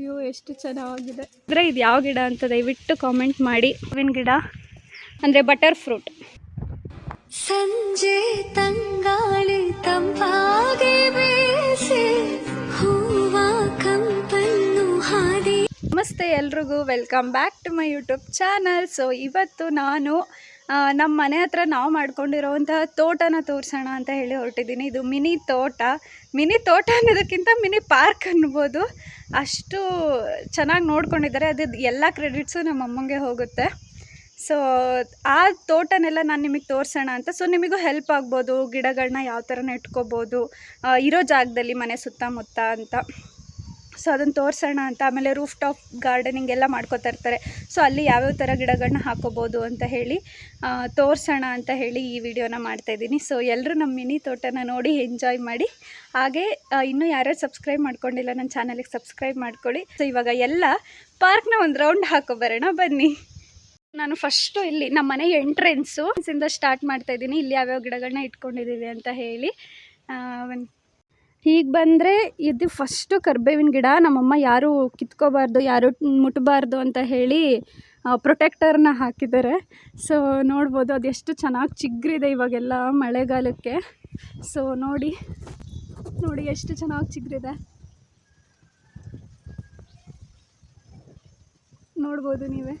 View ಎಷ್ಟು ಚೆನ್ನಾಗಿದೆ. ಅಂದರೆ ಇದು ಯಾವ ಗಿಡ ಅಂತ ದಯವಿಟ್ಟು ಕಾಮೆಂಟ್ ಮಾಡಿ. ಹೂವಿನ ಗಿಡ ಅಂದರೆ ಬಟರ್ ಫ್ರೂಟ್ ಸಂಜೆ ತಂಗಾಳಿ ತಂಪಾಗಿ ಬೀಸಿ ಹೂವ ಕಂಪನ್ನು ಹಾಡಿ ನಮಸ್ತೆ ಎಲ್ರಿಗೂ welcome back to my YouTube channel so ಇವತ್ತು ನಾನು ನಮ್ಮ ಮನೆ ಹತ್ರ ನಾವು ಮಾಡ್ಕೊಂಡಿರೋವಂತಹ ತೋಟನ ತೋರಿಸೋಣ ಅಂತ ಹೇಳಿ ಹೊರಟಿದ್ದೀನಿ. ಇದು ಮಿನಿ ತೋಟ. ಮಿನಿ ತೋಟ ಅನ್ನೋದಕ್ಕಿಂತ ಮಿನಿ ಪಾರ್ಕ್ ಅನ್ಬೋದು. ಅಷ್ಟು ಚೆನ್ನಾಗಿ ನೋಡ್ಕೊಂಡಿದ್ದಾರೆ. ಅದು ಎಲ್ಲ ಕ್ರೆಡಿಟ್ಸು ನಮ್ಮ ಅಮ್ಮಂಗೆ ಹೋಗುತ್ತೆ. ಸೊ ಆ ತೋಟನೆಲ್ಲ ನಾನು ನಿಮಗೆ ತೋರಿಸೋಣ ಅಂತ. ಸೊ ನಿಮಗೂ ಹೆಲ್ಪ್ ಆಗ್ಬೋದು. ಗಿಡಗಳನ್ನ ಯಾವ ಥರ ನೆಟ್ಕೋಬೋದು ಇರೋ ಜಾಗದಲ್ಲಿ ಮನೆ ಸುತ್ತಮುತ್ತ ಅಂತ. ಸೊ ಅದನ್ನು ತೋರಿಸೋಣ ಅಂತ, ಆಮೇಲೆ ರೂಫ್ ಟಾಪ್ ಗಾರ್ಡನಿಂಗ್ ಎಲ್ಲ ಮಾಡ್ಕೋತಾ ಇರ್ತಾರೆ. ಸೊ ಅಲ್ಲಿ ಯಾವ್ಯಾವ ಥರ ಗಿಡಗಳನ್ನ ಹಾಕೋಬೋದು ಅಂತ ಹೇಳಿ ತೋರಿಸೋಣ ಅಂತ ಹೇಳಿ ಈ ವಿಡಿಯೋನ ಮಾಡ್ತಾ ಇದ್ದೀನಿ. ಸೊ ಎಲ್ಲರೂ ನಮ್ಮ ಮಿನಿ ತೋಟನ ನೋಡಿ ಎಂಜಾಯ್ ಮಾಡಿ. ಹಾಗೆ ಇನ್ನೂ ಯಾರ್ಯಾರು ಸಬ್ಸ್ಕ್ರೈಬ್ ಮಾಡ್ಕೊಂಡಿಲ್ಲ, ನನ್ನ ಚಾನಲಿಗೆ ಸಬ್ಸ್ಕ್ರೈಬ್ ಮಾಡ್ಕೊಳ್ಳಿ. ಸೊ ಇವಾಗ ಎಲ್ಲ ಪಾರ್ಕ್ನ ಒಂದು ರೌಂಡ್ ಹಾಕೋಬರೋಣ ಬನ್ನಿ. ನಾನು ಫಸ್ಟು ಇಲ್ಲಿ ನಮ್ಮ ಮನೆ ಎಂಟ್ರೆನ್ಸು ಇಂದ ಸ್ಟಾರ್ಟ್ ಮಾಡ್ತಾ ಇದ್ದೀನಿ. ಇಲ್ಲಿ ಯಾವ್ಯಾವ ಗಿಡಗಳನ್ನ ಇಟ್ಕೊಂಡಿದ್ದೀವಿ ಅಂತ ಹೇಳಿ. ಒಂದು ಹೀಗೆ ಬಂದರೆ ಇದು ಫಸ್ಟು ಕರ್ಬೇವಿನ ಗಿಡ. ನಮ್ಮಮ್ಮ ಯಾರೂ ಕಿತ್ಕೋಬಾರ್ದು ಯಾರು ಮುಟ್ಟಬಾರ್ದು ಅಂತ ಹೇಳಿ ಪ್ರೊಟೆಕ್ಟರ್ನ ಹಾಕಿದ್ದಾರೆ. ಸೊ ನೋಡ್ಬೋದು ಅದು ಎಷ್ಟು ಚೆನ್ನಾಗಿ ಚಿಗ್ರಿದೆ ಇವಾಗೆಲ್ಲ ಮಳೆಗಾಲಕ್ಕೆ. ಸೊ ನೋಡಿ ನೋಡಿ ಎಷ್ಟು ಚೆನ್ನಾಗಿ ಚಿಗ್ರಿದೆ. ನೋಡ್ಬೋದು ನೀವೇ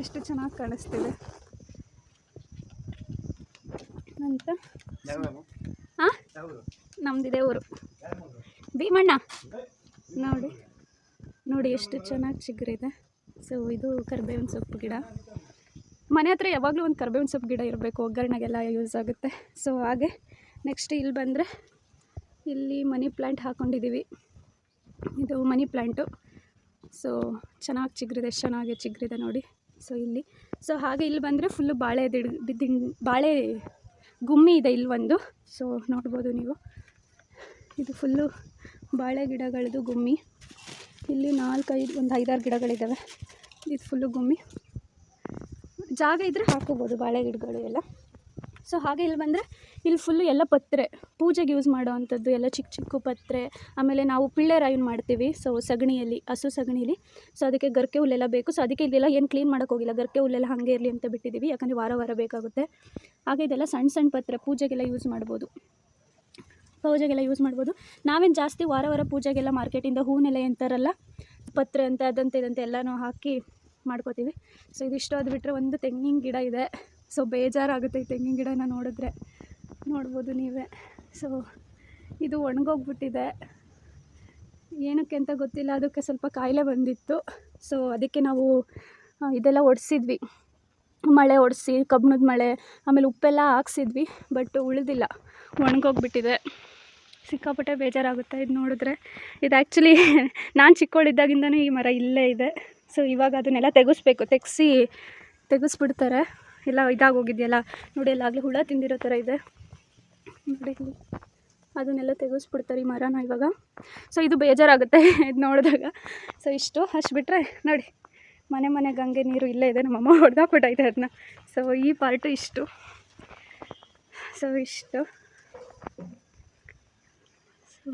ಎಷ್ಟು ಚೆನ್ನಾಗಿ ಕಾಣಿಸ್ತಿದೆ. ಅಂತ ಹಾಂ ನಮ್ಮದಿದೆ ಊರು. ಭೀಮಣ್ಣ? ನೋಡಿ ನೋಡಿ ಎಷ್ಟು ಚೆನ್ನಾಗಿ ಚಿಗುರಿದೆ. ಸೊ ಇದು ಕರ್ಬೇವಿನ ಸೊಪ್ಪು ಗಿಡ. ಮನೆ ಹತ್ರ ಯಾವಾಗಲೂ ಒಂದು ಕರ್ಬೇವಿನ ಸೊಪ್ಪು ಗಿಡ ಇರಬೇಕು, ಒಗ್ಗರಣೆಗೆಲ್ಲ ಯೂಸ್ ಆಗುತ್ತೆ. ಸೊ ಹಾಗೆ ನೆಕ್ಸ್ಟ್ ಇಲ್ಲಿ ಬಂದರೆ ಇಲ್ಲಿ ಮನಿ ಪ್ಲ್ಯಾಂಟ್ ಹಾಕ್ಕೊಂಡಿದ್ದೀವಿ ಇದು ಮನಿ ಪ್ಲ್ಯಾಂಟು ಸೊ ಚೆನ್ನಾಗಿ ಚಿಗುರಿದೆ ಎಷ್ಟು ಚೆನ್ನಾಗಿ ಚಿಗುರಿದೆ ನೋಡಿ. ಸೊ ಇಲ್ಲಿ ಸೊ ಹಾಗೆ ಇಲ್ಲಿ ಬಂದರೆ ಫುಲ್ಲು ಬಾಳೆ ದಿಡ್ ಬಾಳೆ ಗುಮ್ಮಿ ಇದೆ ಇಲ್ಲಿ ಒಂದು. ಸೊ ನೋಡ್ಬೋದು ನೀವು. ಇದು ಫುಲ್ಲು ಬಾಳೆ ಗಿಡಗಳದು ಗುಮ್ಮಿ. ಇಲ್ಲಿ ನಾಲ್ಕೈದು, ಒಂದು ಐದಾರು ಗಿಡಗಳಿದ್ದಾವೆ ಇದು ಫುಲ್ಲು ಗುಮ್ಮಿ. ಜಾಗ ಇದ್ದರೆ ಹಾಕೋಬೋದು ಬಾಳೆ ಗಿಡಗಳು ಎಲ್ಲ. ಸೊ ಹಾಗೆ ಇಲ್ಲಿ ಬಂದರೆ ಇಲ್ಲಿ ಫುಲ್ಲು ಎಲ್ಲ ಪತ್ರೆ. ಪೂಜೆಗೆ ಯೂಸ್ ಮಾಡೋ ಅಂಥದ್ದು ಎಲ್ಲ ಚಿಕ್ಕ ಚಿಕ್ಕ ಪತ್ರೆ. ಆಮೇಲೆ ನಾವು ಪಿಳ್ಳೆ ರಾಯನ್ ಮಾಡ್ತೀವಿ. ಸೊ ಸಗಣಿಯಲ್ಲಿ, ಹಸು ಸಗಣಿಲಿ. ಸೊ ಅದಕ್ಕೆ ಗರ್ಕೆ ಹುಲ್ಲೆಲ್ಲ ಬೇಕು. ಸೊ ಅದಕ್ಕೆ ಇದೆಲ್ಲ ಏನು ಕ್ಲೀನ್ ಮಾಡೋಕೆ ಹೋಗಿಲ್ಲ. ಗರ್ಕೆ ಹುಲ್ಲೆಲ್ಲ ಹಾಗೆ ಇರಲಿ ಅಂತ ಬಿಟ್ಟಿದ್ದೀವಿ ಯಾಕಂದರೆ ವಾರ ವಾರ ಬೇಕಾಗುತ್ತೆ. ಹಾಗೆ ಇದೆಲ್ಲ ಸಣ್ಣ ಸಣ್ಣ ಪತ್ರೆ. ಪೂಜೆಗೆಲ್ಲ ಯೂಸ್ ಮಾಡ್ಬೋದು. ಪೂಜೆಗೆಲ್ಲ ಯೂಸ್ ಮಾಡ್ಬೋದು. ನಾವೇನು ಜಾಸ್ತಿ ವಾರ ವಾರ ಪೂಜೆಗೆಲ್ಲ ಮಾರ್ಕೆಟಿಂದ ಹೂವನ್ನೆಲ್ಲ ಎಂತಾರಲ್ಲ ಪತ್ರೆ ಅಂತ ಅದಂತೆ ಇದಂತೆ ಎಲ್ಲನೂ ಹಾಕಿ ಮಾಡ್ಕೋತೀವಿ. ಸೊ ಇದಿಷ್ಟು ಅದು ಬಿಟ್ಟರೆ ಒಂದು ತೆಂಗಿನ ಗಿಡ ಇದೆ. ಸೊ ಬೇಜಾರಾಗುತ್ತೆ ಈ ತೆಂಗಿನ ಗಿಡನ ನೋಡಿದ್ರೆ. ನೋಡ್ಬೋದು ನೀವೇ. ಸೊ ಇದು ಒಣಗೋಗ್ಬಿಟ್ಟಿದೆ. ಏನಕ್ಕೆ ಅಂತ ಗೊತ್ತಿಲ್ಲ, ಅದಕ್ಕೆ ಸ್ವಲ್ಪ ಕಾಯಿಲೆ ಬಂದಿತ್ತು. ಸೊ ಅದಕ್ಕೆ ನಾವು ಇದೆಲ್ಲ ಒಡಿಸಿದ್ವಿ. ಮಳೆ ಒಡಿಸಿ ಕಬ್ಬಣದ ಮಳೆ, ಆಮೇಲೆ ಉಪ್ಪೆಲ್ಲ ಹಾಕ್ಸಿದ್ವಿ, ಬಟ್ ಉಳಿದಿಲ್ಲ. ಒಣಗೋಗ್ಬಿಟ್ಟಿದೆ. ಸಿಕ್ಕಾಪಟ್ಟೆ ಬೇಜಾರಾಗುತ್ತೆ. ಇದು ನೋಡಿದ್ರೆ ಇದು ಆ್ಯಕ್ಚುಲಿ ನಾನು ಚಿಕ್ಕವಳಿದ್ದಾಗಿಂದನೂ ಈ ಮರ ಇಲ್ಲೇ ಇದೆ. ಸೊ ಇವಾಗ ಅದನ್ನೆಲ್ಲ ತೆಗೆಸ್ಬೇಕು. ತೆಗೆಸಿ, ತೆಗೆಸ್ಬಿಡ್ತಾರೆ. ಎಲ್ಲ ಇದಾಗೋಗಿದೆಯಲ್ಲ ನೋಡಿ ಎಲ್ಲ ಆಗಲಿ ಹುಳ ತಿಂದಿರೋ ಥರ ಇದೆ. ನೋಡಿ ಅದನ್ನೆಲ್ಲ ತೆಗೆಸ್ಬಿಡ್ತಾರೆ ಈ ಮರನ ಇವಾಗ. ಸೊ ಇದು ಬೇಜಾರಾಗುತ್ತೆ ಇದು ನೋಡಿದಾಗ. ಸೊ ಇಷ್ಟು. ಅಷ್ಟು ಬಿಟ್ಟರೆ ನೋಡಿ, ಮನೆ ಮನೆ ಗಂಗೆ ನೀರು ಇಲ್ಲೇ ಇದೆ. ನಮ್ಮಮ್ಮ ಹೊಡೆದಾಕ್ಬಿಟ್ಟೈತೆ ಅದನ್ನ ಸೊ ಈ ಪಾರ್ಟು ಇಷ್ಟು. ಸೊ ಇಷ್ಟು ಸೊ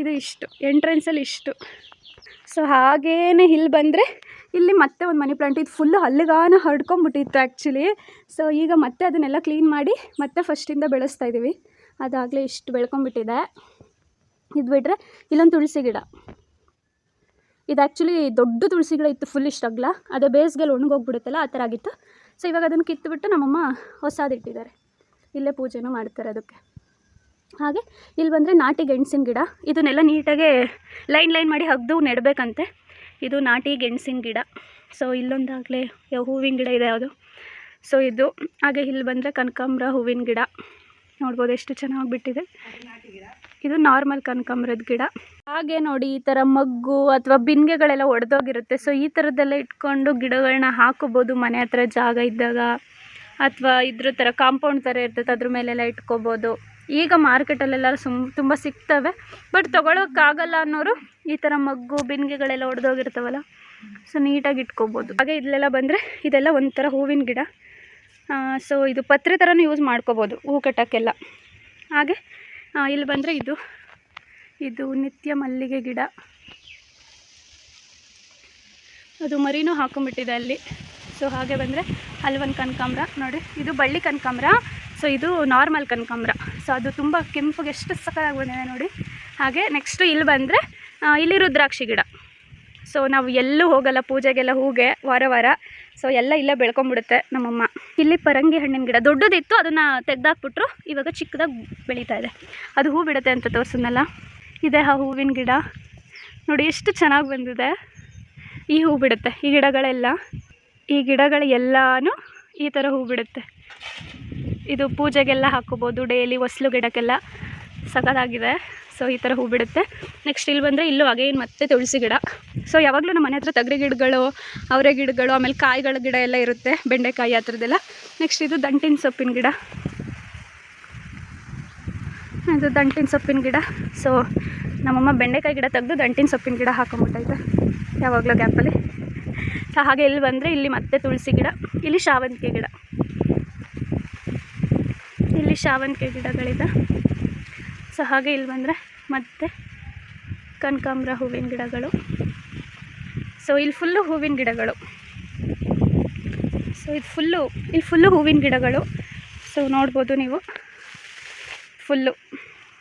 ಇದು ಇಷ್ಟು ಎಂಟ್ರೆನ್ಸಲ್ಲಿ ಇಷ್ಟು. ಸೊ ಹಾಗೇನೆ ಇಲ್ಲಿ ಬಂದರೆ, ಇಲ್ಲಿ ಮತ್ತೆ ಒಂದು ಮನಿ ಪ್ಲಾಂಟ್ ಇದು ಫುಲ್ಲು ಹಲ್ಲಿಗಾನ ಹರ್ಡ್ಕೊಂಡ್ಬಿಟ್ಟಿತ್ತು ಆ್ಯಕ್ಚುಲಿ ಸೊ ಈಗ ಮತ್ತೆ ಅದನ್ನೆಲ್ಲ ಕ್ಲೀನ್ ಮಾಡಿ ಮತ್ತೆ ಫಸ್ಟಿಂದ ಬೆಳೆಸ್ತಾ ಇದ್ದೀವಿ ಅದಾಗಲೇ ಇಷ್ಟು ಬೆಳ್ಕೊಂಬಿಟ್ಟಿದೆ ಇದು ಬಿಟ್ಟರೆ ಇಲ್ಲೊಂದು ತುಳಸಿ ಗಿಡ. ಇದು ಆ್ಯಕ್ಚುಲಿ ದೊಡ್ಡ ತುಳಸಿ ಗಿಡ ಇತ್ತು ಫುಲ್ ಇಷ್ಟು ಅಗಲ ಅದು ಬೇಸ್ಗೆಲ್ಲ ಒಣಗೋಗ್ಬಿಡುತ್ತಲ್ಲ ಆ ಥರ ಆಗಿತ್ತು. ಸೊ ಇವಾಗ ಅದನ್ನು ಕಿತ್ತುಬಿಟ್ಟು ನಮ್ಮಮ್ಮ ಹೊಸದಿಟ್ಟಿದ್ದಾರೆ. ಇಲ್ಲೇ ಪೂಜೆನೂ ಮಾಡ್ತಾರೆ ಅದಕ್ಕೆ. ಹಾಗೆ ಇಲ್ಲಿ ಬಂದರೆ ನಾಟಿ ಗೆಣಸಿನ ಗಿಡ. ಇದನ್ನೆಲ್ಲ ನೀಟಾಗೆ ಲೈನ್ ಲೈನ್ ಮಾಡಿ ಹಗ್ದು ನೆಡಬೇಕಂತೆ. ಇದು ನಾಟಿ ಗೆಣಸಿನ ಗಿಡ. ಸೊ ಇಲ್ಲೊಂದಾಗಲೇ ಹೂವಿನ ಗಿಡ ಇದೆ ಯಾವುದು ಸೊ ಇದು ಹಾಗೆ ಇಲ್ಲಿ ಬಂದರೆ ಕನಕಾಂಬ್ರ ಹೂವಿನ ಗಿಡ. ನೋಡ್ಬೋದು ಎಷ್ಟು ಚೆನ್ನಾಗಿ ಬಿಟ್ಟಿದೆ. ಇದು ನಾರ್ಮಲ್ ಕನಕಾಂಬ್ರದ ಗಿಡ. ಹಾಗೆ ನೋಡಿ, ಈ ಥರ ಮಗ್ಗು ಅಥವಾ ಬಿನ್ಗೆಗಳೆಲ್ಲ ಒಡೆದೋಗಿರುತ್ತೆ. ಸೊ ಈ ಥರದ್ದೆಲ್ಲ ಇಟ್ಕೊಂಡು ಗಿಡಗಳನ್ನ ಹಾಕೋಬೋದು ಮನೆ ಹತ್ರ ಜಾಗ ಇದ್ದಾಗ. ಅಥವಾ ಇದ್ರ ಥರ ಕಾಂಪೌಂಡ್ ಥರ ಇರ್ತೈತೆ ಅದ್ರ ಮೇಲೆಲ್ಲ ಇಟ್ಕೋಬೋದು. ಈಗ ಮಾರ್ಕೆಟಲ್ಲೆಲ್ಲ ಸುಮ್, ತುಂಬ ಸಿಗ್ತವೆ ಬಟ್ ತೊಗೊಳೋಕ್ಕಾಗಲ್ಲ ಅನ್ನೋರು ಈ ಥರ ಮಗ್ಗು, ಬಿನ್ಗೆಗಳೆಲ್ಲ ಒಡೆದೋಗಿರ್ತಾವಲ್ಲ ಸೊ ನೀಟಾಗಿ ಇಟ್ಕೋಬೋದು. ಹಾಗೆ ಇಲ್ಲೆಲ್ಲ ಬಂದರೆ ಇದೆಲ್ಲ ಒಂಥರ ಹೂವಿನ ಗಿಡ. ಸೊ ಇದು ಪತ್ರೆ ಥರನೂ ಯೂಸ್ ಮಾಡ್ಕೋಬೋದು, ಹೂ ಕಟ್ಟೋಕ್ಕೆಲ್ಲ. ಹಾಗೆ ಇಲ್ಲಿ ಬಂದರೆ ಇದು ಇದು ನಿತ್ಯ ಮಲ್ಲಿಗೆ ಗಿಡ. ಅದು ಮರಿನೂ ಹಾಕೊಂಡ್ಬಿಟ್ಟಿದೆ ಅಲ್ಲಿ. ಸೊ ಹಾಗೆ ಬಂದರೆ ಅಲ್ಲಿ ಒಂದು ಕನಕಾಂಬ್ರ, ನೋಡಿ, ಇದು ಬಳ್ಳಿ ಕನಕಾಂಬ್ರ. ಸೊ ಇದು ನಾರ್ಮಲ್ ಕನಕಾಂಬ್ರ. ಸೊ ಅದು ತುಂಬ ಕೆಂಪಗೆ ಎಷ್ಟು ಸಕ್ಕತ್ತಾಗಿ ಬಂದಿದೆ ನೋಡಿ. ಹಾಗೆ ನೆಕ್ಸ್ಟು ಇಲ್ಲಿ ಬಂದರೆ ಇಲ್ಲಿ ರುದ್ರಾಕ್ಷಿ ಗಿಡ. ಸೊ ನಾವು ಎಲ್ಲೂ ಹೋಗಲ್ಲ, ಪೂಜೆಗೆಲ್ಲ ಹೂಗೆ, ವಾರ ವಾರ. ಸೊ ಎಲ್ಲ ಇಲ್ಲೇ ಬೆಳ್ಕೊಂಬಿಡುತ್ತೆ ನಮ್ಮಮ್ಮ. ಇಲ್ಲಿ ಪರಂಗಿ ಹಣ್ಣಿನ ಗಿಡ ದೊಡ್ಡದಿತ್ತು, ಅದನ್ನು ತೆಗ್ದಾಕ್ಬಿಟ್ರು. ಇವಾಗ ಚಿಕ್ಕದಾಗಿ ಬೆಳೀತಾ ಇದೆ. ಅದು ಹೂ ಬಿಡುತ್ತೆ ಅಂತ ತೋರಿಸಿದ್ನಲ್ಲ. ಇದೆ ಆ ಹೂವಿನ ಗಿಡ. ನೋಡಿ, ಎಷ್ಟು ಚೆನ್ನಾಗಿ ಬಂದಿದೆ. ಈ ಹೂ ಬಿಡುತ್ತೆ, ಈ ಗಿಡಗಳೆಲ್ಲ. ಈ ಗಿಡಗಳು ಎಲ್ಲನೂ ಈ ಥರ ಹೂ ಬಿಡುತ್ತೆ ಇದು ಪೂಜೆಗೆಲ್ಲ ಹಾಕೋಬೋದು ಡೈಲಿ ಹೊಸ್ಲು ಗಿಡಕ್ಕೆಲ್ಲ ಸಖತ್ತಾಗಿದೆ. ಸೊ ಈ ಥರ ಹೂ ಬಿಡುತ್ತೆ ನೆಕ್ಸ್ಟ್ ಇಲ್ಲಿ ಬಂದರೆ ಇಲ್ಲೂ ಅಗೇನ್ ಮತ್ತೆ ತುಳಸಿ ಗಿಡ. ಸೊ ಯಾವಾಗಲೂ ನಮ್ಮ ಮನೆ ಹತ್ರ ತಗರಿ ಗಿಡಗಳು, ಅವರೆ ಗಿಡಗಳು, ಆಮೇಲೆ ಕಾಯಿಗಳ ಗಿಡ ಎಲ್ಲ ಇರುತ್ತೆ, ಬೆಂಡೆಕಾಯಿ ಆ ಥರದ್ದೆಲ್ಲ. ನೆಕ್ಸ್ಟ್ ಇದು ದಂಟಿನ ಸೊಪ್ಪಿನ ಗಿಡ. ಇದು ದಂಟಿನ ಸೊಪ್ಪಿನ ಗಿಡ. ಸೊ ನಮ್ಮಮ್ಮ ಬೆಂಡೆಕಾಯಿ ಗಿಡ ತೆಗೆದು ದಂಟಿನ ಸೊಪ್ಪಿನ ಗಿಡ ಹಾಕೊಂಬಿಟ್ಟೈತೆ ಯಾವಾಗಲೂ ಗ್ಯಾಪಲ್ಲಿ. ಸೊ, ಹಾಗೆ ಇಲ್ಲಿ ಬಂದರೆ ಇಲ್ಲಿ ಮತ್ತೆ ತುಳಸಿ ಗಿಡ, ಇಲ್ಲಿ ಶಾವಂತಿಗೆ ಗಿಡ. ಇಲ್ಲಿ ಶಾವಂತಿಗೆ ಗಿಡಗಳಿದೆ. ಸೊ, ಹಾಗೆ ಇಲ್ಲಿ ಬಂದರೆ ಮತ್ತೆ ಕನಕಾಂಬ್ರ ಹೂವಿನ ಗಿಡಗಳು. ಸೊ ಇಲ್ಲಿ ಫುಲ್ಲು ಹೂವಿನ ಗಿಡಗಳು. ಸೊ ಇದು ಫುಲ್ಲು ಇಲ್ಲಿ ಫುಲ್ಲು ಹೂವಿನ ಗಿಡಗಳು. ಸೊ ನೋಡ್ಬೋದು ನೀವು. ಫುಲ್ಲು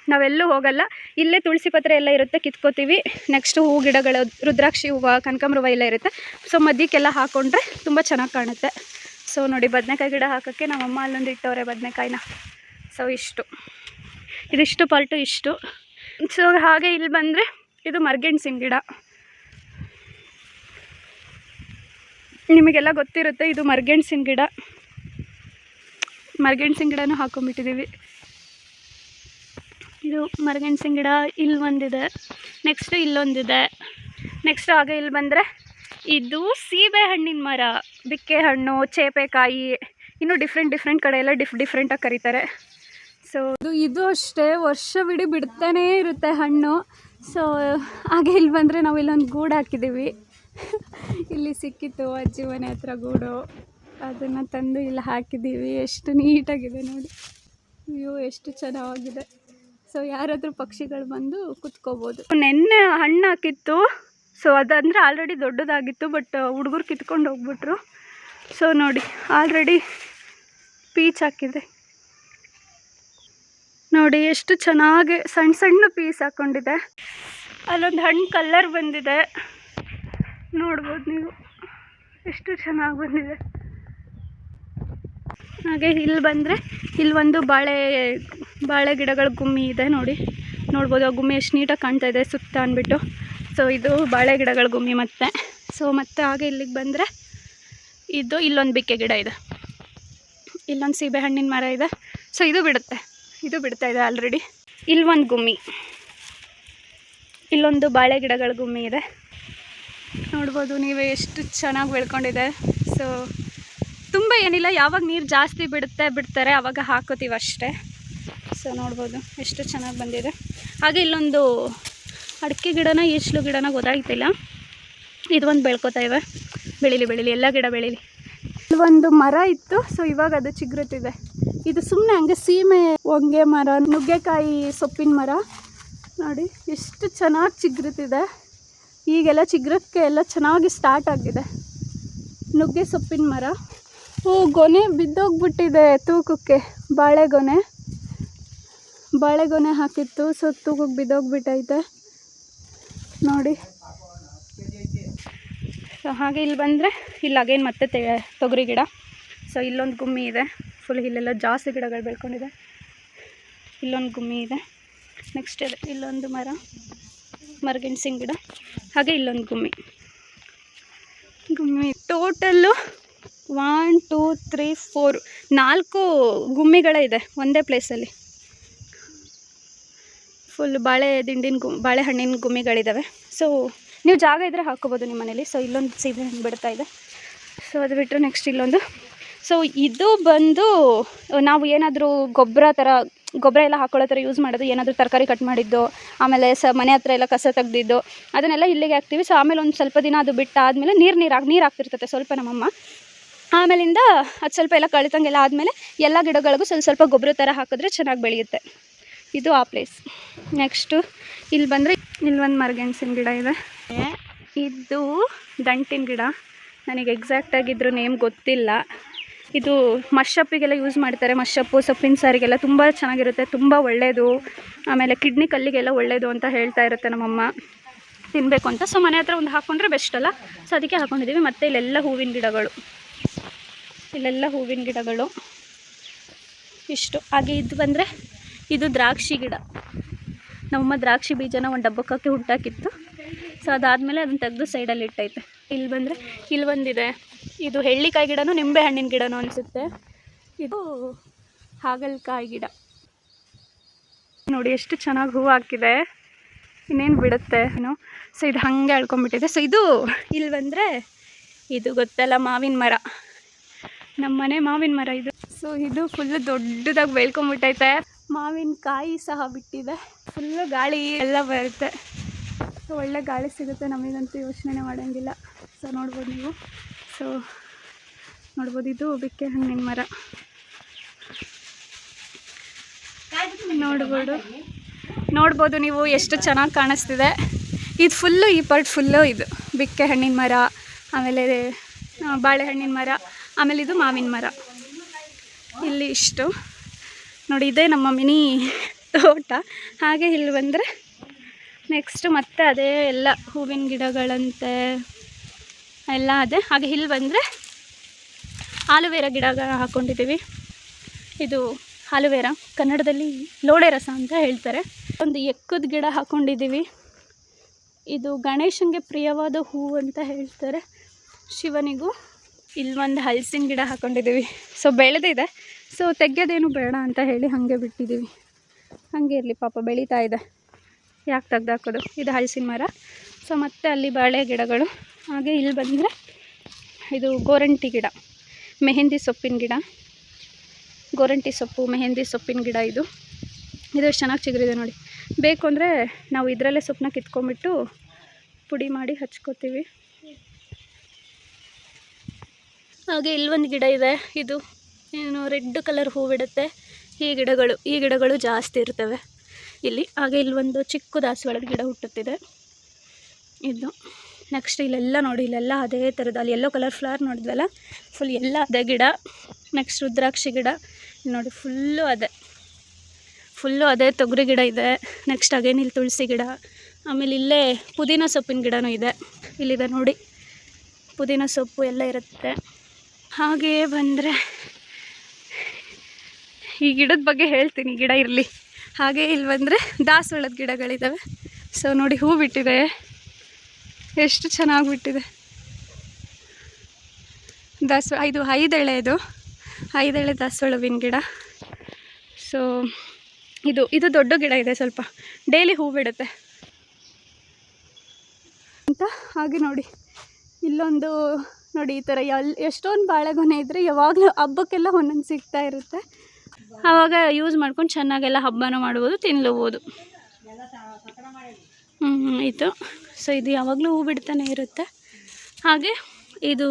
ನಾವೆಲ್ಲೂ ಹೋಗಲ್ಲ. ಇಲ್ಲೇ ತುಳಸಿ ಪತ್ರೆ ಎಲ್ಲ ಇರುತ್ತೆ, ಕಿತ್ಕೋತೀವಿ. ನೆಕ್ಸ್ಟು ಹೂ ಗಿಡಗಳು, ರುದ್ರಾಕ್ಷಿ ಹೂವು, ಕನಕಾಂಬ್ರ ಹೂವು ಎಲ್ಲ ಇರುತ್ತೆ. ಸೊ ಮಧ್ಯಕ್ಕೆಲ್ಲ ಹಾಕೊಂಡ್ರೆ ತುಂಬ ಚೆನ್ನಾಗಿ ಕಾಣುತ್ತೆ. ಸೊ ನೋಡಿ ಬದನೆಕಾಯಿ ಗಿಡ ಹಾಕೋಕ್ಕೆ ನಮ್ಮಮ್ಮ ಅಲ್ಲೊಂದು ಇಟ್ಟವ್ರೆ ಬದನೆಕಾಯಿನ. ಸೊ ಇಷ್ಟು. ಇದಿಷ್ಟು ಪಾಲ್ಟು, ಇಷ್ಟು. ಸೊ ಹಾಗೆ ಇಲ್ಲಿ ಬಂದರೆ ಇದು ಮರ್ಗೆಣ್ಸಿನ ಗಿಡ. ನಿಮಗೆಲ್ಲ ಗೊತ್ತಿರುತ್ತೆ, ಇದು ಮರ್ಗೆಣ್ಸಿನ ಗಿಡ. ಮರ್ಗೆಣ್ಸಿನ ಗಿಡನೂ ಹಾಕೊಂಡ್ಬಿಟ್ಟಿದ್ದೀವಿ ಇದು ಮರಗೆಣಸಿನ ಗಿಡ ಇಲ್ಲಿ ಒಂದಿದೆ. ನೆಕ್ಸ್ಟು ಇಲ್ಲೊಂದಿದೆ. ನೆಕ್ಸ್ಟ್ ಹಾಗೆ ಇಲ್ಲಿ ಬಂದರೆ ಇದು ಸೀಬೆ ಹಣ್ಣಿನ ಮರ ಬಿಕ್ಕೆ ಹಣ್ಣು ಚೇಪೆಕಾಯಿ, ಇನ್ನು ಡಿಫ್ರೆಂಟ್ ಡಿಫ್ರೆಂಟ್ ಕಡೆ ಎಲ್ಲ ಡಿಫ್ ಡಿಫ್ರೆಂಟಾಗಿ ಕರೀತಾರೆ. ಸೊ ಇದು ಇದು ಅಷ್ಟೇ ವರ್ಷವಿಡೀ ಬಿಡ್ತಾನೇ ಇರುತ್ತೆ ಹಣ್ಣು. ಸೊ ಹಾಗೆ ಇಲ್ಲಿ ಬಂದರೆ ನಾವು ಇಲ್ಲೊಂದು ಗೂಡು ಹಾಕಿದ್ದೀವಿ. ಇಲ್ಲಿ ಸಿಕ್ಕಿತ್ತು ಅಜ್ಜಿ ಮನೆ ಹತ್ರ ಗೂಡು. ಅದನ್ನು ತಂದು ಇಲ್ಲಿ ಹಾಕಿದ್ದೀವಿ. ಎಷ್ಟು ನೀಟಾಗಿದೆ ನೋಡಿ. ಅಯ್ಯೋ, ಎಷ್ಟು ಚೆನ್ನಾಗಿದೆ. ಸೊ ಯಾರಾದರೂ ಪಕ್ಷಿಗಳು ಬಂದು ಕುತ್ಕೋಬೋದು. ನೆನ್ನೆ ಹಣ್ಣು ಹಾಕಿತ್ತು. ಸೊ ಅದಂದರೆ ಆಲ್ರೆಡಿ ದೊಡ್ಡದಾಗಿತ್ತು ಬಟ್ ಹುಡುಗರು ಕಿತ್ಕೊಂಡು ಹೋಗ್ಬಿಟ್ರು. ಸೊ ನೋಡಿ ಆಲ್ರೆಡಿ ಪೀಚ್ ಹಾಕಿದೆ. ನೋಡಿ, ಎಷ್ಟು ಚೆನ್ನಾಗಿ ಸಣ್ಣ ಸಣ್ಣ ಪೀಸ್ ಹಾಕ್ಕೊಂಡಿದೆ ಅಲ್ಲೊಂದು ಹಣ್ಣು ಕಲ್ಲರ್ ಬಂದಿದೆ. ನೋಡ್ಬೋದು ನೀವು. ಎಷ್ಟು ಚೆನ್ನಾಗಿ ಬಂದಿದೆ. ಹಾಗೆ ಇಲ್ಲಿ ಬಂದರೆ ಇಲ್ಲಿ ಒಂದು ಬಾಳೆ ಬಾಳೆ ಗಿಡಗಳ ಗುಮ್ಮಿ ಇದೆ ನೋಡಿ. ನೋಡ್ಬೋದು ಆ ಗುಮ್ಮಿ ಎಷ್ಟು ನೀಟಾಗಿ ಕಾಣ್ತಾ ಇದೆ, ಸುತ್ತ ಅಂದ್ಬಿಟ್ಟು. ಸೊ ಇದು ಬಾಳೆ ಗಿಡಗಳ ಗುಮ್ಮಿ ಮತ್ತೆ. ಸೊ ಮತ್ತೆ ಹಾಗೆ ಇಲ್ಲಿಗೆ ಬಂದರೆ ಇದು ಇಲ್ಲೊಂದು ಬಿಕ್ಕೆ ಗಿಡ ಇದೆ. ಇಲ್ಲೊಂದು ಸೀಬೆ ಹಣ್ಣಿನ ಮರ ಇದೆ. ಸೊ ಇದು ಬಿಡುತ್ತೆ. ಇದು ಬಿಡ್ತಾ ಇದೆ ಆಲ್ರೆಡಿ ಇಲ್ಲೊಂದು ಗುಮ್ಮಿ. ಇಲ್ಲೊಂದು ಬಾಳೆ ಗಿಡಗಳ ಗುಮ್ಮಿ ಇದೆ. ನೋಡ್ಬೋದು ನೀವು ಎಷ್ಟು ಚೆನ್ನಾಗಿ ಬೆಳ್ಕೊಂಡಿದೆ. ಸೊ ತುಂಬ ಏನಿಲ್ಲ, ಯಾವಾಗ ನೀರು ಜಾಸ್ತಿ ಬಿಡುತ್ತೆ ಬಿಡ್ತಾರೆ ಆವಾಗ ಹಾಕೋತೀವಿ ಅಷ್ಟೇ. ಸೊ ನೋಡ್ಬೋದು ಎಷ್ಟು ಚೆನ್ನಾಗಿ ಬಂದಿದೆ. ಹಾಗೆ ಇಲ್ಲೊಂದು ಅಡಿಕೆ ಗಿಡನ ಈಚಲು ಗಿಡನ ಗೊತ್ತಾಗ್ತಿಲ್ಲ. ಇದು ಒಂದು ಬೆಳ್ಕೊತಾ ಇವೆ. ಬೆಳೀಲಿ ಬೆಳೀಲಿ, ಎಲ್ಲ ಗಿಡ ಬೆಳೀಲಿ. ಒಂದು ಮರ ಇತ್ತು ಸೊ ಇವಾಗ ಅದು ಚಿಗುರುತ್ತಿದೆ. ಇದು ಸುಮ್ಮನೆ ಹಂಗೆ ಸೀಮೆ ಹೊಂಗೆ ಮರ, ನುಗ್ಗೆಕಾಯಿ ಸೊಪ್ಪಿನ ಮರ. ನೋಡಿ, ಎಷ್ಟು ಚೆನ್ನಾಗಿ ಚಿಗುರುತ್ತಿದೆ. ಈಗೆಲ್ಲ ಚಿಗುರಕ್ಕೆ ಎಲ್ಲ ಚೆನ್ನಾಗಿ ಸ್ಟಾರ್ಟ್ ಆಗಿದೆ. ನುಗ್ಗೆ ಸೊಪ್ಪಿನ ಮರ. ಓ ಗೊನೆ ಬಿದ್ದೋಗ್ಬಿಟ್ಟಿದೆ ತೂಕಕ್ಕೆ. ಬಾಳೆಗೊನೆ ಬಾಳೆಗೊನೆ ಹಾಕಿತ್ತು, ಸೊ ತೂಕಕ್ಕೆ ಬಿದ್ದೋಗ್ಬಿಟ್ಟೈತೆ. ನೋಡಿ. ಸೊ ಹಾಗೆ ಇಲ್ಲಿ ಬಂದರೆ ಇಲ್ಲಿ ಅಗೇನ್ ಮತ್ತೆ ತೊಗರಿ ಗಿಡ. ಸೊ ಇಲ್ಲೊಂದು ಗುಮ್ಮಿ ಇದೆ. ಫುಲ್ ಇಲ್ಲೆಲ್ಲ ಜಾಸ್ತಿ ಗಿಡಗಳು ಬೆಳ್ಕೊಂಡಿದೆ. ಇಲ್ಲೊಂದು ಗುಮ್ಮಿ ಇದೆ. ನೆಕ್ಸ್ಟ್ ಇದೆ, ಇಲ್ಲೊಂದು ಮರ. ಮರಗೆಣಸಿನ ಗಿಡ. ಹಾಗೆ ಇಲ್ಲೊಂದು ಗುಮ್ಮಿ. ಗುಮ್ಮಿ. Total one two three four ನಾಲ್ಕು ಗುಮ್ಮಿಗಳೇ ಇದೆ ಒಂದೇ ಪ್ಲೇಸಲ್ಲಿ ಫುಲ್ ಬಾಳೆ ದಿಂಡಿನ ಗು ಬಾಳೆಹಣ್ಣಿನ ಗುಮ್ಮಿಗಳಿದ್ದಾವೆ ಸೊ ನೀವು ಜಾಗ ಇದ್ದರೆ ಹಾಕೋಬೋದು ನಿಮ್ಮ ಮನೇಲಿ. ಸೊ ಇಲ್ಲೊಂದು ಸೀಬೆ ಹಣ್ಣು ಬಿಡ್ತಾ ಇದೆ. ಸೊ ಅದು ಬಿಟ್ಟರೆ ನೆಕ್ಸ್ಟ್ ಇಲ್ಲೊಂದು. ಸೊ ಇದು ಬಂದು, ನಾವು ಏನಾದರೂ ಗೊಬ್ಬರ ಥರ, ಗೊಬ್ಬರ ಎಲ್ಲ ಹಾಕೊಳ್ಳೋ ಥರ ಯೂಸ್ ಮಾಡೋದು, ಏನಾದರೂ ತರಕಾರಿ ಕಟ್ ಮಾಡಿದ್ದು, ಆಮೇಲೆ ಸ, ಮನೆ ಹತ್ರ ಎಲ್ಲ ಕಸ ತೆಗ್ದಿದ್ದು, ಅದನ್ನೆಲ್ಲ ಇಲ್ಲಿಗೆ ಹಾಕ್ತೀವಿ. ಸೊ ಆಮೇಲೆ ಒಂದು ಸ್ವಲ್ಪ ದಿನ ಅದು ಬಿಟ್ಟಾದಮೇಲೆ ನೀರು ನೀರು ಹಾಕಿ, ನೀರು ಹಾಕ್ತಿರ್ತೈತೆ ಸ್ವಲ್ಪ ನಮ್ಮಮ್ಮ. ಆಮೇಲಿಂದ ಅದು ಸ್ವಲ್ಪ ಎಲ್ಲ ಕಳಿತಂಗೆಲ್ಲ ಆದಮೇಲೆ ಎಲ್ಲ ಗಿಡಗಳಿಗೂ ಸ್ವಲ್ಪ ಸ್ವಲ್ಪ ಗೊಬ್ಬರ ಥರ ಹಾಕಿದ್ರೆ ಚೆನ್ನಾಗಿ ಬೆಳೆಯುತ್ತೆ. ಇದು ಆ ಪ್ಲೇಸ್ ನೆಕ್ಸ್ಟು ಇಲ್ಲಿ ಬಂದರೆ ಇಲ್ಲಿ ಒಂದು ಮರಗೆಣಸಿನ ಗಿಡ ಇದೆ. ಇದು ದಂಟಿನ ಗಿಡ. ನನಗೆ ಎಕ್ಸಾಕ್ಟಾಗಿ ಇದ್ರ ನೇಮ್ ಗೊತ್ತಿಲ್ಲ. ಇದು ಮಶಪ್ಪಿಗೆಲ್ಲ ಯೂಸ್ ಮಾಡ್ತಾರೆ. ಮಶಪ್ಪು, ಸೊಪ್ಪಿನ ಸಾರಿಗೆಲ್ಲ ತುಂಬ ಚೆನ್ನಾಗಿರುತ್ತೆ. ತುಂಬ ಒಳ್ಳೆಯದು ಆಮೇಲೆ ಕಿಡ್ನಿ ಕಲ್ಲಿಗೆಲ್ಲ ಒಳ್ಳೆಯದು ಅಂತ ಹೇಳ್ತಾ ಇರುತ್ತೆ ನಮ್ಮಮ್ಮ. ತಿನ್ನಬೇಕು ಅಂತ. ಸೊ ಮನೆ ಹತ್ರ ಒಂದು ಹಾಕ್ಕೊಂಡ್ರೆ ಬೆಸ್ಟ್ ಅಲ್ಲ. ಸೊ ಅದಕ್ಕೆ ಹಾಕ್ಕೊಂಡಿದ್ದೀವಿ ಮತ್ತು ಇಲ್ಲೆಲ್ಲ ಹೂವಿನ ಗಿಡಗಳು. ಇಲ್ಲೆಲ್ಲ ಹೂವಿನ ಗಿಡಗಳು. ಇಷ್ಟು. ಹಾಗೆ ಇದು ಬಂದರೆ ಇದು ದ್ರಾಕ್ಷಿ ಗಿಡ. ನಮ್ಮ ದ್ರಾಕ್ಷಿ ಬೀಜನ ಒಂದು ಡಬ್ಬಕ್ಕೆ ಹುಟ್ಟಾಕಿತ್ತು. ಸೊ ಅದಾದಮೇಲೆ ಅದನ್ನು ತೆಗೆದು ಸೈಡಲ್ಲಿ ಇಟ್ಟೈತೆ. ಇಲ್ಲಿ ಬಂದರೆ, ಇಲ್ಲಿ ಒಂದಿದೆ ಇದು ಹೆಳ್ಳಿಕಾಯಿ ಗಿಡನೂ ನಿಂಬೆ ಹಣ್ಣಿನ ಗಿಡನೂ ಅನಿಸುತ್ತೆ. ಇದು ಹಾಗಲಕಾಯಿ ಗಿಡ. ನೋಡಿ ಎಷ್ಟು ಚೆನ್ನಾಗಿ ಹೂವು ಹಾಕಿದೆ. ಇನ್ನೇನು ಬಿಡುತ್ತೆ? ಏನು? ಸೊ ಇದು ಹಾಗೆ ಅಳ್ಕೊಂಬಿಟ್ಟಿದೆ ಸೊ ಇದು ಇಲ್ಲಿ ಬಂದರೆ ಇದು ಗೊತ್ತಲ್ಲ, ಮಾವಿನ ಮರ. ನಮ್ಮ ಮನೆ ಮಾವಿನ ಮರ ಇದು. ಸೊ ಇದು ಫುಲ್ ದೊಡ್ಡದಾಗಿ ಬೆಳ್ಕೊಂಬಿಟ್ಟೈತೆ. ಮಾವಿನಕಾಯಿ ಸಹ ಬಿಟ್ಟಿದೆ. ಫುಲ್ಲು ಗಾಳಿ ಎಲ್ಲ ಬರುತ್ತೆ. ಸೊ ಒಳ್ಳೆ ಗಾಳಿ ಸಿಗುತ್ತೆ ನಮಗಂತೂ ಯೋಚನೆ ಮಾಡೋಂಗಿಲ್ಲ. ಸೊ ನೋಡ್ಬೋದು ನೀವು. ಸೊ ನೋಡ್ಬೋದು ಇದು ಬಿಕ್ಕೆ ಹಣ್ಣಿನ ಮರ. ನೋಡ್ಬೋದು. ನೋಡ್ಬೋದು ನೀವು ಎಷ್ಟು ಚೆನ್ನಾಗಿ ಕಾಣಿಸ್ತಿದೆ. ಇದು ಫುಲ್ಲು ಈ ಪಾರ್ಟ್ ಫುಲ್ಲು ಇದು. ಬಿಕ್ಕೆ ಹಣ್ಣಿನ ಮರ. ಆಮೇಲೆ ಬಾಳೆಹಣ್ಣಿನ ಮರ, ಆಮೇಲೆ ಇದು ಮಾವಿನ ಮರ. ಇಲ್ಲಿ ಇಷ್ಟು. ನೋಡಿ, ಇದೇ ನಮ್ಮ ಮಿನಿ ತೋಟ. ಹಾಗೆ ಇಲ್ಲಿ ಬಂದರೆ ನೆಕ್ಸ್ಟ್ ಮತ್ತೆ ಅದೇ ಎಲ್ಲ ಹೂವಿನ ಗಿಡಗಳಂತೆ, ಎಲ್ಲ ಅದೇ. ಹಾಗೆ ಇಲ್ಲಿ ಬಂದರೆ ಆಲುವೇರ ಗಿಡ ಹಾಕ್ಕೊಂಡಿದ್ದೀವಿ ಇದು ಆಲುವೇರ, ಕನ್ನಡದಲ್ಲಿ ಲೋಳೆ ರಸ ಅಂತ ಹೇಳ್ತಾರೆ. ಒಂದು ಎಕ್ಕದ ಗಿಡ ಹಾಕ್ಕೊಂಡಿದ್ದೀವಿ ಇದು ಗಣೇಶನಿಗೆ ಪ್ರಿಯವಾದ ಹೂವು ಅಂತ ಹೇಳ್ತಾರೆ. ಶಿವನಿಗೂ ಇಲ್ಲಿ ಒಂದು ಹಲಸಿನ ಗಿಡ ಹಾಕೊಂಡಿದ್ದೀವಿ. ಸೊ ಬೆಳೆದಿದೆ ಸೊ ತೆಗೆಯೋದೇನು ಬೇಡ ಅಂತ ಹೇಳಿ ಹಾಗೆ ಬಿಟ್ಟಿದ್ದೀವಿ. ಹಾಗೆ ಇರಲಿ ಪಾಪ, ಬೆಳೀತಾ ಇದೆ. ಯಾಕೆ ತೆಗ್ದಾಕೋದು ಇದು ಹಲಸಿನ ಮರ. ಸೊ ಮತ್ತೆ ಅಲ್ಲಿ ಬಾಳೆ ಗಿಡಗಳು. ಹಾಗೆ ಇಲ್ಲಿ ಬಂದರೆ ಇದು ಗೋರಂಟಿ ಗಿಡ. ಮೆಹಂದಿ ಸೊಪ್ಪಿನ ಗಿಡ. ಗೋರಂಟಿ ಸೊಪ್ಪು, ಮೆಹಂದಿ ಸೊಪ್ಪಿನ ಗಿಡ ಇದು. ಇದು ಎಷ್ಟು ಚೆನ್ನಾಗಿ ಚಿಗುರಿದೆ ನೋಡಿ. ಬೇಕು ಅಂದರೆ ನಾವು ಇದರಲ್ಲೇ ಸೊಪ್ಪನ್ನ ಕಿತ್ಕೊಂಬಿಟ್ಟು ಪುಡಿ ಮಾಡಿ ಹಚ್ಕೋತೀವಿ. ಹಾಗೆ ಇಲ್ಲೊಂದು ಗಿಡ ಇದೆ. ಇದು ಏನು ರೆಡ್ ಕಲರ್ ಹೂ ಬಿಡುತ್ತೆ. ಈ ಗಿಡಗಳು ಈ ಗಿಡಗಳು ಜಾಸ್ತಿ ಇರ್ತವೆ. ಇಲ್ಲಿ, ಹಾಗೆ ಇಲ್ಲೊಂದು ಚಿಕ್ಕ ದಾಸವಾಳದ ಗಿಡ ಹುಟ್ಟುತ್ತಿದೆ. ಇದು ನೆಕ್ಸ್ಟ್ ಇಲ್ಲೆಲ್ಲ ನೋಡಿ, ಇಲ್ಲೆಲ್ಲ ಅದೇ ಥರದ ಅಲ್ಲಿ ಎಲ್ಲೋ ಕಲರ್ ಫ್ಲವರ್ ನೋಡಿದ್ವಲ್ಲ? ಫುಲ್ ಎಲ್ಲ ಅದೇ ಗಿಡ. ನೆಕ್ಸ್ಟ್ ರುದ್ರಾಕ್ಷಿ ಗಿಡ. ನೋಡಿ ಫುಲ್ಲು ಅದೇ. ಫುಲ್ಲು ಅದೇ ತೊಗರಿ ಗಿಡ ಇದೆ. ನೆಕ್ಸ್ಟ್ ಅಗೇನ್ ಇಲ್ಲಿ ತುಳಸಿ ಗಿಡ. ಆಮೇಲೆ ಇಲ್ಲೇ ಪುದೀನ ಸೊಪ್ಪಿನ ಗಿಡನೂ ಇದೆ. ಇಲ್ಲಿದೆ ನೋಡಿ. ಪುದೀನ ಸೊಪ್ಪು ಎಲ್ಲ ಇರುತ್ತೆ. ಹಾಗೆಯೇ ಬಂದರೆ ಈ ಗಿಡದ ಬಗ್ಗೆ ಹೇಳ್ತೀನಿ, ಗಿಡ ಇರಲಿ. ಹಾಗೆ ಇಲ್ಲಿ ಬಂದರೆ ದಾಸವಾಳದ ಗಿಡಗಳಿದ್ದಾವೆ ಸೊ ನೋಡಿ ಹೂ ಬಿಟ್ಟಿದೆ. ಎಷ್ಟು ಚೆನ್ನಾಗಿ ಬಿಟ್ಟಿದೆ. ದಾಸವಾಳ, ಇದು ಐದೆಳೆ ಇದು. ಐದೆಳೆ ದಾಸವಾಳ ಹೂವಿನ ಗಿಡ. ಸೊ ಇದು ಇದು ದೊಡ್ಡ ಗಿಡ ಇದೆ ಸ್ವಲ್ಪ. ಡೈಲಿ ಹೂ ಬಿಡುತ್ತೆ. ಅಂತ ಹಾಗೆ ನೋಡಿ. ಇಲ್ಲೊಂದು ನೋಡಿ ಈ ಥರ ಎಲ್, ಎಷ್ಟೊಂದು ಬಾಳೆಗೊನೆ ಇದ್ದರೆ ಯಾವಾಗಲೂ ಹಬ್ಬಕ್ಕೆಲ್ಲ ಒಂದೊಂದು ಸಿಗ್ತಾ ಇರುತ್ತೆ. ಆವಾಗ ಯೂಸ್ ಮಾಡ್ಕೊಂಡು ಚೆನ್ನಾಗೆಲ್ಲ ಹಬ್ಬನ ಮಾಡ್ಬೋದು, ತಿನ್ಲಬೋದು. ಹ್ಞೂ ಆಯಿತು. ಸೊ ಇದು ಯಾವಾಗಲೂ ಹೂ ಬಿಡ್ತಾನೆ ಇರುತ್ತೆ. ಹಾಗೆ ಇದು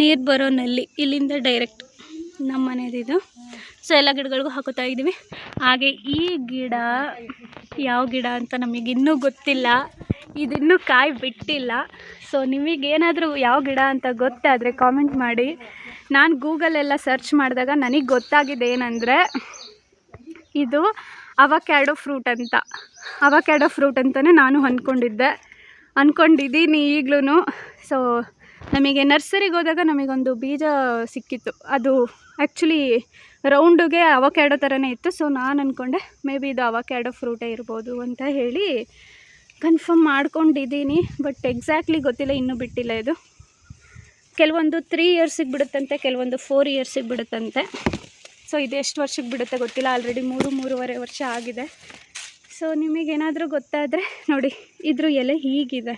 ನೀರು ಬರೋ ನಲ್ಲಿ, ಇಲ್ಲಿಂದ ಡೈರೆಕ್ಟ್ ನಮ್ಮ ಇದು. ಸೊ ಎಲ್ಲ ಗಿಡಗಳಿಗೂ ಹಾಕೋತಾ ಇದ್ದೀವಿ. ಹಾಗೆ ಈ ಗಿಡ ಯಾವ ಗಿಡ ಅಂತ ನಮಗಿನ್ನೂ ಗೊತ್ತಿಲ್ಲ. ಇದಿನ್ನೂ ಕಾಯಿ ಬಿಟ್ಟಿಲ್ಲ ಸೊ ನಿಮಗೇನಾದರೂ ಯಾವ ಗಿಡ ಅಂತ ಗೊತ್ತಾದರೆ ಕಾಮೆಂಟ್ ಮಾಡಿ. ನಾನು ಗೂಗಲೆಲ್ಲ ಸರ್ಚ್ ಮಾಡಿದಾಗ ನನಗೆ ಗೊತ್ತಾಗಿದೆ ಏನಂದರೆ ಇದು ಅವಕ್ಯಾಡೋ ಫ್ರೂಟ್ ಅಂತ. ಅವಕ್ಯಾಡೋ ಫ್ರೂಟ್ ಅಂತಲೇ ನಾನು ಅಂದ್ಕೊಂಡಿದ್ದೆ ಅಂದ್ಕೊಂಡಿದ್ದೀನಿ ಈಗಲೂ ಸೊ ನಮಗೆ ನರ್ಸರಿಗೆ ಹೋದಾಗ ನಮಗೊಂದು ಬೀಜ ಸಿಕ್ಕಿತ್ತು. ಅದು ಆ್ಯಕ್ಚುಲಿ ರೌಂಡಿಗೆ ಅವಕ್ಯಾಡೋ ಥರನೇ ಇತ್ತು. ಸೊ ನಾನು ಅಂದ್ಕೊಂಡೆ ಮೇ ಬಿ ಇದು ಅವಕ್ಯಾಡೋ ಫ್ರೂಟೇ ಇರ್ಬೋದು ಅಂತ ಹೇಳಿ ಕನ್ಫರ್ಮ್ ಮಾಡ್ಕೊಂಡಿದ್ದೀನಿ, ಬಟ್ ಎಕ್ಸಾಕ್ಟ್ಲಿ ಗೊತ್ತಿಲ್ಲ, ಇನ್ನೂ ಬಿಟ್ಟಿಲ್ಲ ಇದು. ಕೆಲವೊಂದು ತ್ರೀ ಇಯರ್ಸಿಗೆ ಬಿಡುತ್ತಂತೆ, ಕೆಲವೊಂದು ಫೋರ್ ಇಯರ್ಸಿಗೆ ಬಿಡುತ್ತಂತೆ. ಸೊ ಇದು ಎಷ್ಟು ವರ್ಷಕ್ಕೆ ಬಿಡುತ್ತೆ ಗೊತ್ತಿಲ್ಲ ಆಲ್ರೆಡಿ ಮೂರು, ಮೂರುವರೆ ವರ್ಷ ಆಗಿದೆ. ಸೊ ನಿಮಗೇನಾದರೂ ಗೊತ್ತಾದರೆ ನೋಡಿ, ಇದ್ರ ಎಲೆ ಹೀಗಿದೆ.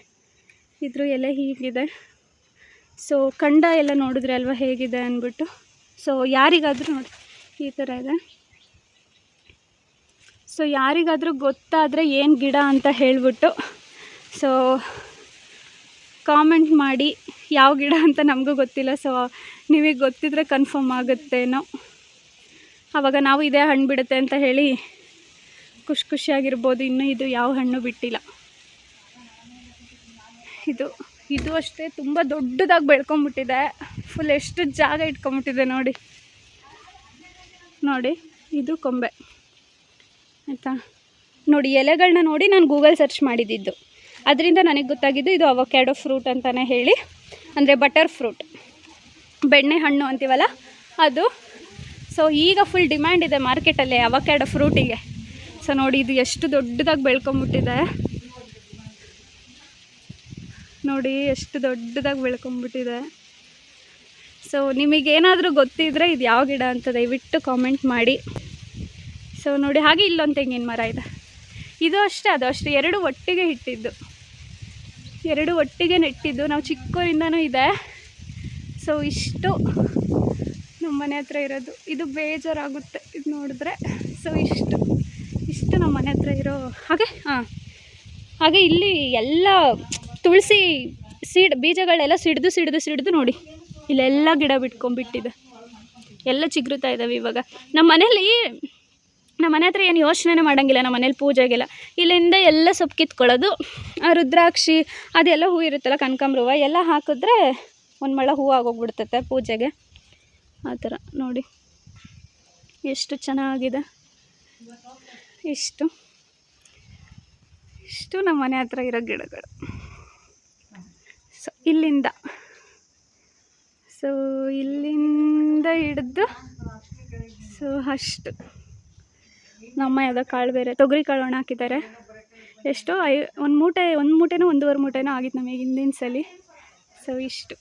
ಇದ್ರ ಎಲೆ ಹೀಗಿದೆ. ಸೊ ಕಂಡ ಎಲ್ಲ ನೋಡಿದ್ರೆ ಅಲ್ವಾ ಹೇಗಿದೆ ಅಂದ್ಬಿಟ್ಟು. ಸೊ ಯಾರಿಗಾದರೂ ನೋಡಿ, ಈ ಥರ ಇದೆ. ಸೊ ಯಾರಿಗಾದರೂ ಗೊತ್ತಾದರೆ ಏನು ಗಿಡ ಅಂತ ಹೇಳಿಬಿಟ್ಟು ಸೊ ಕಾಮೆಂಟ್ ಮಾಡಿ ಯಾವ ಗಿಡ ಅಂತ ನಮಗೂ ಗೊತ್ತಿಲ್ಲ ಸೊ ನಿಮಗೆ ಗೊತ್ತಿದ್ರೆ ಕನ್ಫರ್ಮ್ ಆಗುತ್ತೇನೋ ಆವಾಗ ನಾವು ಇದೇ ಹಣ್ಣು ಬಿಡುತ್ತೆ ಅಂತ ಹೇಳಿ ಖುಷಿ ಖುಷಿಯಾಗಿರ್ಬೋದು, ಇನ್ನೂ ಇದು ಯಾವ ಹಣ್ಣು ಬಿಟ್ಟಿಲ್ಲ. ಇದು ಇದು ಅಷ್ಟೇ ತುಂಬ ದೊಡ್ಡದಾಗಿ ಬೆಳ್ಕೊಂಬಿಟ್ಟಿದೆ. ಫುಲ್ ಎಷ್ಟು ಜಾಗ ಇಟ್ಕೊಂಬಿಟ್ಟಿದೆ ನೋಡಿ. ನೋಡಿ, ಇದು ಕೊಂಬೆ. ಆಯಿತಾ? ನೋಡಿ ಎಲೆಗಳನ್ನ ನೋಡಿ ನಾನು ಗೂಗಲ್ ಸರ್ಚ್ ಮಾಡಿದ್ದಿದ್ದು ಅದರಿಂದ ನನಗೆ ಗೊತ್ತಾಗಿದ್ದು ಇದು ಅವಕ್ಯಾಡೋ ಫ್ರೂಟ್ ಅಂತಲೇ ಹೇಳಿ. ಅಂದರೆ ಬಟರ್ ಫ್ರೂಟ್ ಬೆಣ್ಣೆ ಹಣ್ಣು ಅಂತೀವಲ್ಲ, ಅದು. ಸೊ ಈಗ ಫುಲ್ ಡಿಮ್ಯಾಂಡ್ ಇದೆ ಮಾರ್ಕೆಟಲ್ಲಿ ಅವಕ್ಯಾಡೋ ಫ್ರೂಟಿಗೆ ಸೊ ನೋಡಿ, ಇದು ಎಷ್ಟು ದೊಡ್ಡದಾಗಿ ಬೆಳ್ಕೊಂಬಿಟ್ಟಿದೆ. ನೋಡಿ, ಎಷ್ಟು ದೊಡ್ಡದಾಗಿ ಬೆಳ್ಕೊಂಬಿಟ್ಟಿದೆ. ಸೊ ನಿಮಗೇನಾದರೂ ಗೊತ್ತಿದ್ರೆ ಇದು ಯಾವ ಗಿಡ ಅಂತ ದಯವಿಟ್ಟು ಕಾಮೆಂಟ್ ಮಾಡಿ. ಸೊ ನೋಡಿ, ಹಾಗೆ ಇಲ್ಲೊಂದು ತೆಂಗಿನ ಮರ ಇದೆ? ಇದು ಅಷ್ಟೇ, ಅದು ಅಷ್ಟೇ. ಎರಡು ಒಟ್ಟಿಗೆ ಇಟ್ಟಿದ್ದು. ಎರಡು ಒಟ್ಟಿಗೆ ನೆಟ್ಟಿದ್ದು. ನಾವು ಚಿಕ್ಕವರಿಂದನೂ ಇದೆ. ಸೊ ಇಷ್ಟು ನಮ್ಮ ಮನೆ ಹತ್ರ ಇರೋದು. ಇದು ಬೇಜಾರಾಗುತ್ತೆ ಇದು ನೋಡಿದ್ರೆ. ಸೊ ಇಷ್ಟು ಇಷ್ಟು ನಮ್ಮ ಮನೆ ಹತ್ರ ಇರೋ ಹಾಗೆ, ಹಾಂ. ಹಾಗೆ ಇಲ್ಲಿ ಎಲ್ಲ ತುಳಸಿ ಸೀಡ್, ಬೀಜಗಳೆಲ್ಲ ಸಿಡ್ದು ಸಿಡ್ದು ಸಿಡ್ದು ನೋಡಿ. ಇಲ್ಲೆಲ್ಲ ಗಿಡ ಬಿಟ್ಕೊಂಡ್ಬಿಟ್ಟಿದೆ. ಎಲ್ಲ ಚಿಗುರುತ್ತಾ ಇದ್ದಾವೆ ಇವಾಗ. ನಮ್ಮ ಮನೇಲಿ ನಮ್ಮ ಮನೆ ಹತ್ರ ಏನು ಯೋಚನೆ ಮಾಡೋಂಗಿಲ್ಲ, ನಮ್ಮ ಮನೇಲಿ ಪೂಜೆಗೆಲ್ಲ ಇಲ್ಲಿಂದ ಎಲ್ಲ ಸೊಪ್ಪು ಕಿತ್ಕೊಳ್ಳೋದು ರುದ್ರಾಕ್ಷಿ, ಅದೆಲ್ಲ ಹೂ ಇರುತ್ತಲ್ಲ ಕನಕಾಂಬ್ರವ ಎಲ್ಲ ಹಾಕಿದ್ರೆ ಒಂದು ಮಳ ಹೂ ಆಗೋಗ್ಬಿಡ್ತೈತೆ ಪೂಜೆಗೆ. ಆ ಥರ ನೋಡಿ. ಎಷ್ಟು ಚೆನ್ನಾಗಿದೆ. ಇಷ್ಟು. ಇಷ್ಟು ನಮ್ಮ ಮನೆ ಹತ್ರ ಇರೋ ಗಿಡಗಳು. ಸೊ ಇಲ್ಲಿಂದ. ಸೊ ಇಲ್ಲಿಂದ ಹಿಡಿದು ಸೊ ಅಷ್ಟು. ನಮ್ಮ ಯಾವುದೋ ಕಾಳು ಬೇರೆ, ತೊಗರಿ ಕಾಳು ಒಣ ಹಾಕಿದ್ದಾರೆ. ಎಷ್ಟು ಐ, ಒಂದು ಮೂಟೆ, ಒಂದು ಮೂಟೆನೋ ಒಂದೂವರೆ ಮೂಟೆನೋ ಆಗಿತ್ತು ನಮಗೆ ಹಿಂದಿನ ಸಲ. ಸೊ ಇಷ್ಟು.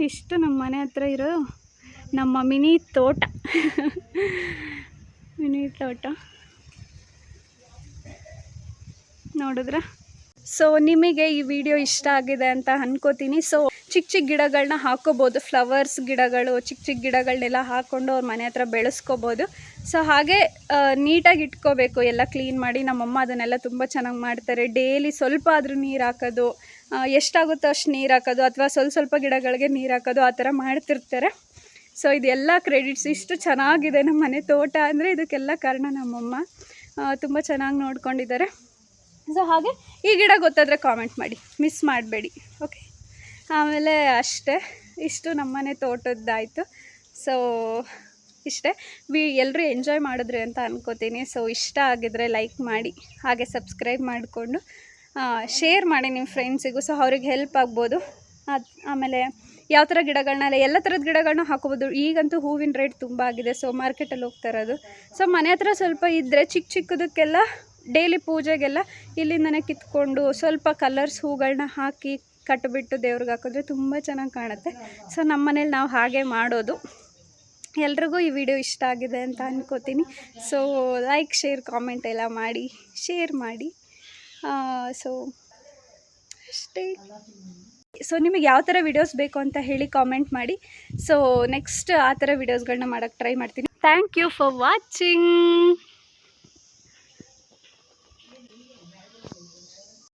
ಇಷ್ಟು ನಮ್ಮ ಮನೆ ಹತ್ರ ಇರೋ ನಮ್ಮ ಮಿನಿ ತೋಟ. ಮಿನಿ ತೋಟ. ನೋಡಿದ್ರ? ಸೊ ನಿಮಗೆ ಈ ವಿಡಿಯೋ ಇಷ್ಟ ಆಗಿದೆ ಅಂತ ಅನ್ಕೋತೀನಿ. ಸೊ ಚಿಕ್ಕ ಚಿಕ್ಕ ಗಿಡಗಳನ್ನ ಹಾಕೋಬೋದು. ಫ್ಲವರ್ಸ್ ಗಿಡಗಳು ಚಿಕ್ಕ ಚಿಕ್ಕ ಗಿಡಗಳನ್ನೆಲ್ಲ ಹಾಕ್ಕೊಂಡು ಅವ್ರ ಮನೆ ಹತ್ರ ಬೆಳೆಸ್ಕೋಬೋದು. ಸೊ ಹಾಗೆ ನೀಟಾಗಿ ಇಟ್ಕೋಬೇಕು. ಎಲ್ಲ ಕ್ಲೀನ್ ಮಾಡಿ ನಮ್ಮಮ್ಮ ಅದನ್ನೆಲ್ಲ ತುಂಬ ಚೆನ್ನಾಗಿ ಮಾಡ್ತಾರೆ. ಡೈಲಿ ಸ್ವಲ್ಪ ಆದರೂ ನೀರು ಹಾಕೋದು ಎಷ್ಟಾಗುತ್ತೋ ಅಷ್ಟು ನೀರು ಹಾಕೋದು, ಅಥವಾ ಸ್ವಲ್ಪ ಸ್ವಲ್ಪ ಗಿಡಗಳಿಗೆ ನೀರು ಹಾಕೋದು, ಆ ಥರ ಮಾಡ್ತಿರ್ತಾರೆ. ಸೊ ಇದೆಲ್ಲ ಕ್ರೆಡಿಟ್ಸ್ ಇಷ್ಟು ಚೆನ್ನಾಗಿದೆ ನಮ್ಮ ಮನೆ ತೋಟ ಅಂದರೆ ಇದಕ್ಕೆಲ್ಲ ಕಾರಣ ನಮ್ಮಮ್ಮ. ತುಂಬ ಚೆನ್ನಾಗಿ ನೋಡ್ಕೊಂಡಿದ್ದಾರೆ. ಸೊ ಹಾಗೆ ಈ ಗಿಡ ಗೊತ್ತಾದರೆ ಕಾಮೆಂಟ್ ಮಾಡಿ. ಮಿಸ್ ಮಾಡಬೇಡಿ. ಓಕೆ ಆಮೇಲೆ ಅಷ್ಟೇ, ಇಷ್ಟು ನಮ್ಮನೆ ತೋಟದ್ದಾಯಿತು. ಸೊ ಇಷ್ಟೇ. ವಿ ಎಲ್ಲರೂ ಎಂಜಾಯ್ ಮಾಡಿದ್ರಿ ಅಂತ ಅನ್ಕೋತೀನಿ. ಸೊ ಇಷ್ಟ ಆಗಿದ್ರೆ ಲೈಕ್ ಮಾಡಿ, ಹಾಗೆ ಸಬ್ಸ್ಕ್ರೈಬ್ ಮಾಡಿಕೊಂಡು ಶೇರ್ ಮಾಡಿ ನಿಮ್ಮ ಫ್ರೆಂಡ್ಸಿಗೂ ಸೊ ಅವ್ರಿಗೆ ಹೆಲ್ಪ್ ಆಗ್ಬೋದು. ಅದು, ಆಮೇಲೆ ಯಾವ ಥರ ಗಿಡಗಳನ್ನ ಎಲ್ಲ ಥರದ ಗಿಡಗಳನ್ನ ಹಾಕೋಬೋದು. ಈಗಂತೂ ಹೂವಿನ ರೇಟ್ ತುಂಬ ಆಗಿದೆ. ಸೊ ಮಾರ್ಕೆಟಲ್ಲಿ ಹೋಗ್ತಾ ಇರೋದು. ಸೊ ಮನೆ ಹತ್ರ ಸ್ವಲ್ಪ ಇದ್ದರೆ ಚಿಕ್ಕ ಚಿಕ್ಕದಕ್ಕೆಲ್ಲ ಡೈಲಿ ಪೂಜೆಗೆಲ್ಲ ಇಲ್ಲಿಂದನೇ ಕಿತ್ಕೊಂಡು ಸ್ವಲ್ಪ ಕಲರ್ಸ್ ಹೂಗಳನ್ನ ಹಾಕಿ ಕಟ್ಟಿಬಿಟ್ಟು ದೇವ್ರಿಗೆ ಹಾಕಿದ್ರೆ ತುಂಬ ಚೆನ್ನಾಗಿ ಕಾಣುತ್ತೆ. ಸೊ ನಮ್ಮ ಮನೇಲಿ ನಾವು ಹಾಗೆ ಮಾಡೋದು. ಎಲ್ರಿಗೂ ಈ ವಿಡಿಯೋ ಇಷ್ಟ ಆಗಿದೆ ಅಂತ ಅಂದ್ಕೋತೀನಿ ಸೊ ಲೈಕ್ ಶೇರ್ ಕಾಮೆಂಟ್ ಎಲ್ಲ ಮಾಡಿ ಶೇರ್ ಮಾಡಿ. ಸೊ ಅಷ್ಟೇ. ಸೊ ನಿಮಗೆ ಯಾವ ಥರ ವಿಡಿಯೋಸ್ ಬೇಕು ಅಂತ ಹೇಳಿ ಕಾಮೆಂಟ್ ಮಾಡಿ. ಸೊ ನೆಕ್ಸ್ಟ್ ಆ ಥರ ವಿಡಿಯೋಸ್ಗಳನ್ನ ಮಾಡೋಕ್ಕೆ ಟ್ರೈ ಮಾಡ್ತೀನಿ. Thank you for watching